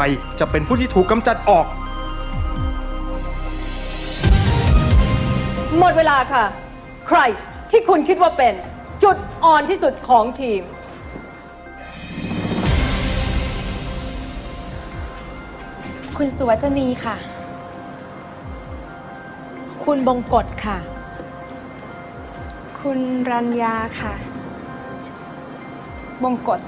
รจะเป็นผู้ที่ถูกกำจัดออก หมดเวลาค่ะ ใครที่คุณคิดว่าเป็นจุดอ่อนที่สุดของทีม คุณสุวจนีค่ะ คุณบงกฎค่ะ คุณรัญญาค่ะ บงกฎ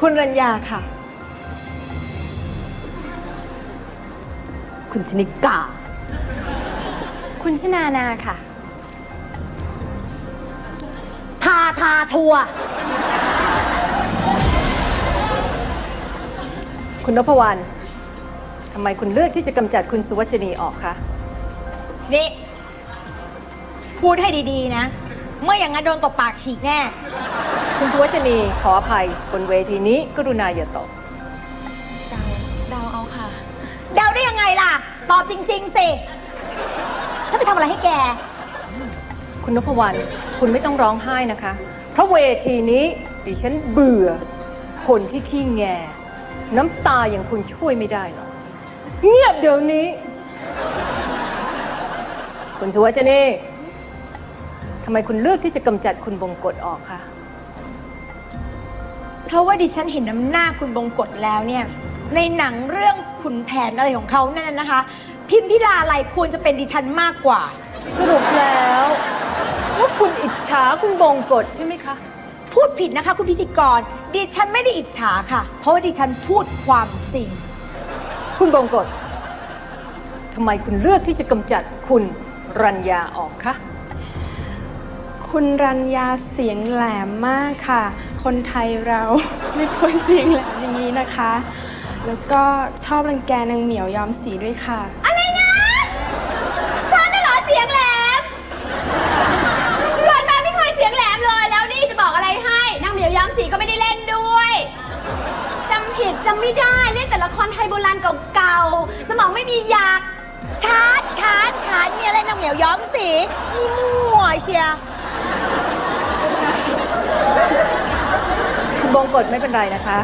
คุณรัญญาค่ะ คุณชนิกา คุณชนานาค่ะ ทาทาทัวร์คุณนพวรรณทำไมคุณเลือกที่จะกำจัดคุณสุวัจนีออกคะ นี่ พูดให้ดี ๆ นะ เมื่ออย่างนั้นโดนตบปากฉีกแน่ คุณสุวัจนีขออภัยบนเวทีนี้กรุณาอย่าตอบเดาเดาเอาค่ะ เดาได้ยังไงล่ะ ตอบจริง ๆ สิ ฉันไปทำอะไรให้แก คุณนพวรรณคุณไม่ต้องร้องไห้นะคะ เพราะเวทีนี้ดิฉันเบื่อ คนที่ขี้แง น้ำตาอย่างคุณช่วยไม่ได้หรอกเงียบเดี๋ยวนี้ คุณสุวัจนีทำไมคุณเลือกที่จะกำจัดคุณบงกฎออกคะเพราะว่าดิฉันเห็นน้ำหน้าคุณบงกฎแล้วเนี่ย ในหนังเรื่องขุนแผนอะไรของเขานั่นนะคะ พิมพิลาอะไรควรจะเป็นดิฉันมากกว่า สรุปแล้วว่าคุณอิจฉาคุณบงกฎใช่ไหมคะ พูดผิดนะคะคุณพิธีกร ดิฉันไม่ได้อิจฉาค่ะ เพราะว่าดิฉันพูดความจริง คุณบงกฎทำไมคุณเลือกที่จะกำจัดคุณรัญญาออกคะ คุณรัญญาเสียงแหลมมากค่ะ คนไทยเรา ไม่ควรเสียงแหลมอย่างนี้นะคะ แล้วก็ชอบรังแกนางเหมียวยอมสีด้วยค่ะ อะไรนะฉันน่ะเหรอเสียงแหลมเกิดมาไม่เคยเสียงแหลมเลย แล้วนี่จะบอกอะไรให้นางเหมียวย้อมสีก็ไม่ได้เล่นด้วยจำผิดจำไม่ได้เล่นแต่ละครไทยโบราณเก่าๆสมองไม่มีอยากชาร์จชาร์จชาร์จมีอะไรนางเหมียวย้อมสีมีมั่วเชียร์ คุณ บงกฎไม่เป็นไรนะคะ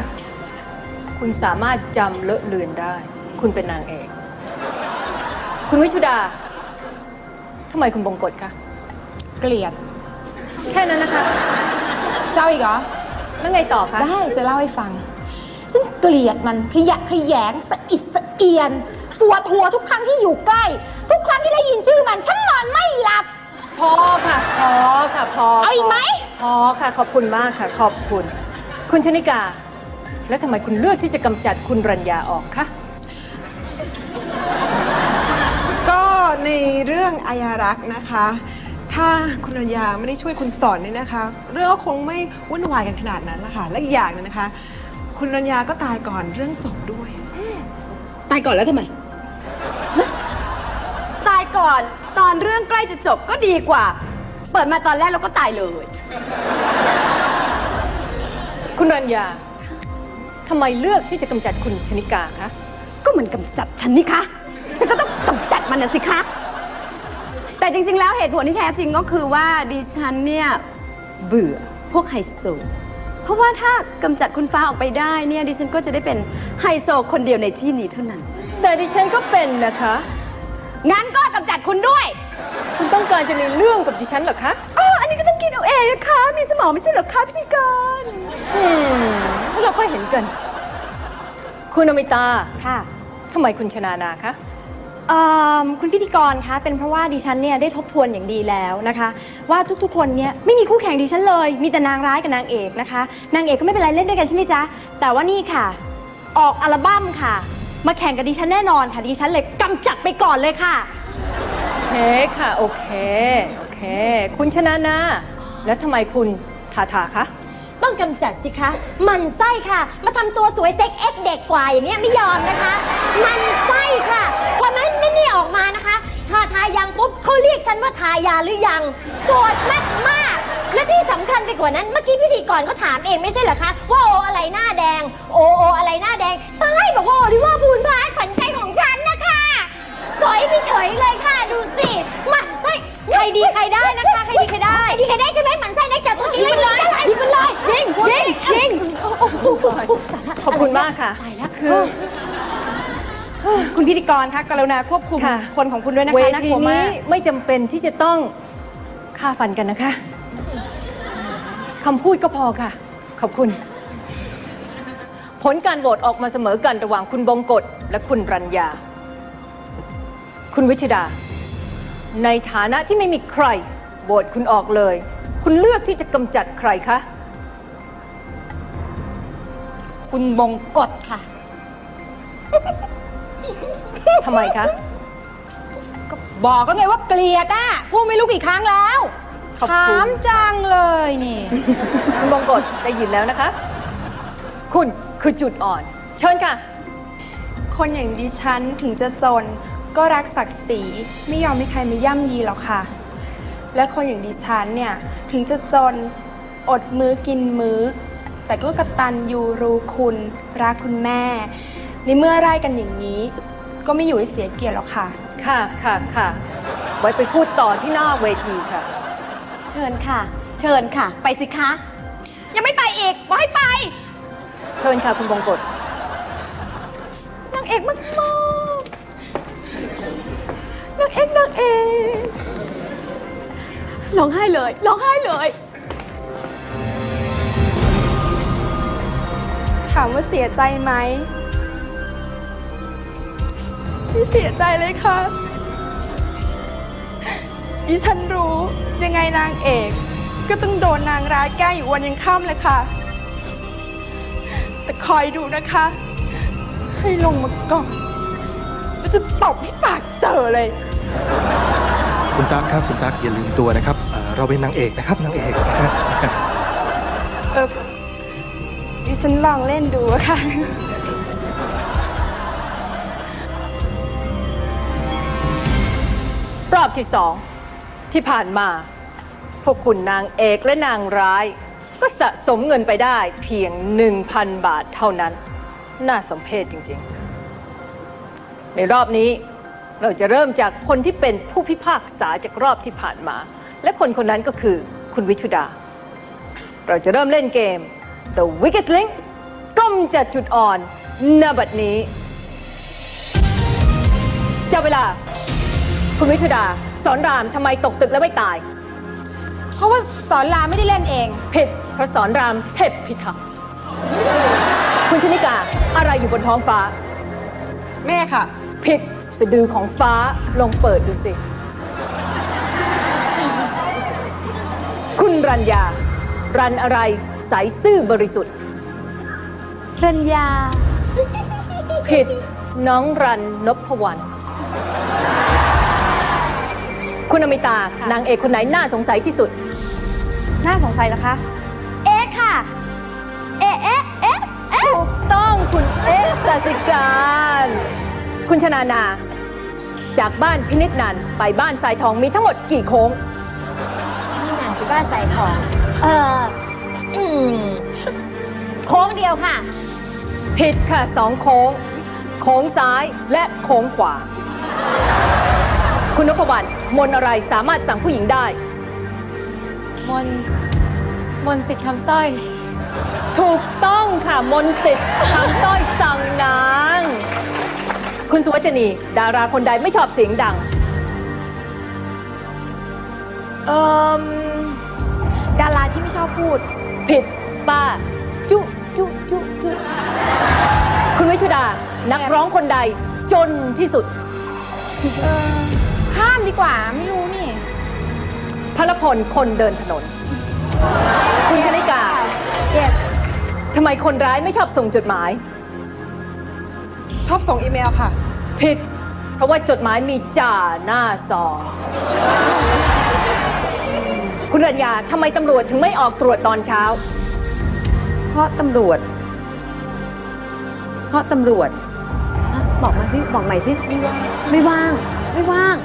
คุณสามารถจำเลอะเลือนได้ คุณเป็นนางเอก คุณวิชุดาทำไมคุณบงกฎคะ เกลียด แค่นั้นนะคะ เจ้าอีกเหรอ แล้วไงต่อคะ ได้จะเล่าให้ฟัง ฉันเกลียดมันขยะแขยงสะอิดสะเอียนปวดหัวทุกครั้งที่อยู่ใกล้ ทุกครั้งที่ได้ยินชื่อมัน ฉันนอนไม่หลับ พอค่ะ พอค่ะ พอเอาอีกไหม พอค่ะ ขอบคุณมากค่ะ ขอบคุณ คุณชนิกา แล้วทำไมคุณเลือกที่จะกำจัดคุณรัญญาออกคะ ก็ในเรื่องอายารักษ์นะคะ ถ้าคุณรัญญาไม่ได้ช่วยคุณสอนเนี่ยนะคะ เรื่องก็คงไม่วุ่นวายกันขนาดนั้นละค่ะ และอีกอย่างหนึงนะคะ คุณรัญญาก็ตายก่อนเรื่องจบด้วย ตายก่อนแล้วทำไม ตายก่อนตอนเรื่องใกล้จะจบก็ดีกว่า เปิดมาตอนแรกเราก็ตายเลย คุณรัญญาทำไมเลือกที่จะกำจัดคุณชนิกาคะ ก็เหมือนกำจัดฉันนี่คะฉันก็ต้องกำจัดมันนะสิคะ แต่จริง ๆ แล้วเหตุผลที่แท้จริงก็คือว่าดิฉันเนี่ยเบื่อพวกไฮโซ เพราะว่าถ้ากำจัดคุณฟ้าออกไปได้เนี่ยดิฉันก็จะได้เป็นไฮโซคนเดียวในที่นี้เท่านั้น แต่ดิฉันก็เป็นนะคะ งั้นก็กำจัดคุณด้วย คุณต้องการจะมีเรื่องกับดิฉันเหรอคะ เอาเองนะคะ มีสมองไม่ใช่เหรอคะพิธีกรอืมแล้วเราค่อยเห็นกัน คุณอมิตาค่ะทำไมคุณชนานาคะ เอิ่มคุณพิธีกรคะ เป็นเพราะว่าดิฉันเนี่ยได้ทบทวนอย่างดีแล้วนะคะ ว่าทุกๆคนเนี่ยไม่มีคู่แข่งดิฉันเลย มีแต่นางร้ายกับนางเอกนะคะ นางเอกก็ไม่เป็นไรเล่นด้วยกันใช่ไหมจ๊ะ แต่ว่านี่ค่ะ ออกอัลบั้มค่ะ มาแข่งกับดิฉันแน่นอนค่ะดิฉันเลยกำจัดไปก่อนเลยค่ะ โอเคค่ะ โอเค โอเค คุณชนานา แล้วทำไมคุณทาทาคะ ต้องกำจัดสิคะมันไส้ค่ะ มาทำตัวสวยเซ็กเอ็กเด็กกว่าอย่างเนี้ยไม่ยอมนะคะมันไส้ค่ะพอมันไม่นี่ออกมานะคะทาทายังปุ๊บเขาเรียกฉันว่าทายาหรือยังโกรธมากมากและที่สำคัญไปกว่านั้นเมื่อกี้พิธีกรเขาถามเองไม่ใช่เหรอคะว่าโออะไรหน้าแดง โอโอ ขอบคุณมากค่ะ ตายแล้วคือ คุณพิธีกรคะกรุณาควบคุมค่ะ คนของคุณด้วยนะเวคะน่าทีกลัวมานี้กไม่จำเป็นที่จะต้องฆ่าฟันกันนะคะคำพูดก็พอค่ะ ขอบคุณ ผลการโหวตออกมาเสมอกันระหว่างคุณบงกฎและคุณรัญญา คุณวิชดา ในฐานะที่ไม่มีใครโหวตคุณออกเลย คุณเลือกที่จะกำจัดใครคะ คุณบงกฎค่ะ ทำไมคะบอกแล้วไงว่าเกลียดอะพูดไม่รู้กี่ครั้งแล้วขอบคุณ ถามจังเลยนี่ คุณบงกฎได้ยินแล้วนะคะ คุณคือจุดอ่อน เชิญค่ะ คนอย่างดิฉันถึงจะจนก็รักศักดิ์ศรีไม่ยอมให้ใครมาย่ำยีหรอกค่ะ และคนอย่างดิฉันเนี่ย ถึงจะจนอดมื้อกินมื้อ แต่ก็กระตันยูรู้คุณ รักคุณแม่ ในเมื่อไร่กันอย่างนี้ ก็ไม่อยู่ให้เสียเกียรติหรอกค่ะ ค่ะค่ะค่ะไว้ไปพูดต่อที่หน้าเวทีค่ะ เชิญค่ะ เชิญค่ะ ไปสิคะ ยังไม่ไปอีกบอกให้ไป เชิญค่ะคุณบงกฎนางเอกมากมากๆนางเอกนางเอกร้องไห้เลยร้องไห้เลย ถามว่าเสียใจไหมไม่เสียใจเลยค่ะดิฉันรู้ยังไงนางเอก ก็ต้องโดนนางร้ายแกล้งอยู่วันยังค่ำเลยค่ะ แต่คอยดูนะคะ ให้ลงมาก่อนแล้วจะตบให้ปากเจอเลย คุณตั๊กครับ คุณตั๊กอย่าลืมตัวนะครับเอ่อเราเป็นนางเอกนะครับนางเอกเออ ดิฉันลองเล่นดูค่ะ รอบที่สองที่ผ่านมา พวกคุณนางเอกและนางร้าย ก็สะสมเงินไปได้เพียง 1,000 บาทเท่านั้น น่าสมเพชจริงๆ ในรอบนี้เราจะเริ่มจากคนที่เป็นผู้พิพากษาจากรอบที่ผ่านมา และคนคนนั้นก็คือคุณวิชุดา เราจะเริ่มเล่นเกม The Wicked Link ก้มจัดจุดอ่อนณบัดนี้จับเวลา คุณวิชุดา สอนรามทำไมตกตึกแล้วไม่ตาย เพราะว่าสอนรามไม่ได้เล่นเอง ผิดเพราะสอนรามเทพพิทักษ์คุณชนิกา อะไรอยู่บนท้องฟ้า แม่ค่ะ ผิดสะดือของฟ้าลองเปิดดูสิ คุณรัญญา รันอะไร ใสซื่อบริสุทธิ์ รัญญา ผิดน้องรันนพวรรณคุณอมิตานางเอกคนไหนน่าสงสัยที่สุด น่าสงสัยนะคะ เอ๊ะค่ะ เอ๊ะเอ๊ะเอ๊ะเอ๊ะถูกต้องคุณเอ๊ะสสิการ คุณชนานา จากบ้านพินิจนันไปบ้านสายทองมีทั้งหมดกี่โค้ง นี่นานคือบ้านใส่ทอง เออ อืมโค้งเดียวค่ะ ผิดค่ะสองโค้ง โค้งซ้ายและโค้งขวา คุณนพวรรณมนต์อะไรสามารถสั่งผู้หญิงได้ มนมนสิทธิ์คำสร้อย ถูกต้องค่ะมนต์สิทธิ์ทำต้อยสั่งนาง คุณสุวัจนี ดาราคนใดไม่ชอบเสียงดัง เอ่มดารา ที่ไม่ชอบพูด ผิดป้า จุจุจุจุคุณวิชุดา นักร้องคนใด จนที่สุด เออข้ามดีกว่าไม่รู้นี่พลพลคนเดินถนน คุณชนิกาเก็บทำไมคนร้ายไม่ชอบส่งจดหมาย ชอบส่งอีเมลค่ะ ผิด เพราะว่าจดหมายมีจ่าหน้าซอง คุณรัญญาทำไมตำรวจถึงไม่ออกตรวจตอนเช้า เพราะตำรวจ เพราะตำรวจฮะบอกมาสิบอกใหม่สิไม่ว่าง ไม่ว่าง ไม่ว่าง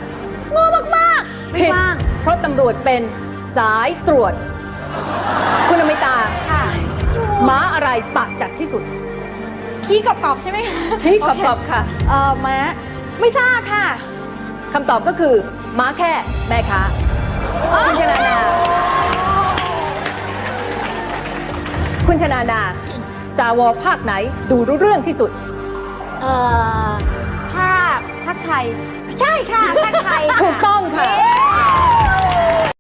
โง่มากๆไม่ผิดว่าง เพราะตำรวจเป็นสายตรวจ คุณอมิตาค่ะม้าอะไรปากจัดที่สุดพี่กรอบๆใช่ไหมคะที่ขอบขอบค่ะเออม้าไม่ทราบค่ะคำตอบก็คือ ม้าแค่แม่ค้า คุณชนานา คุณชนานาส Star Wars ภาคไหนดูรู้เรื่องที่สุด เอ่อภาคภาคไทย ใช่ค่ะภาคไทย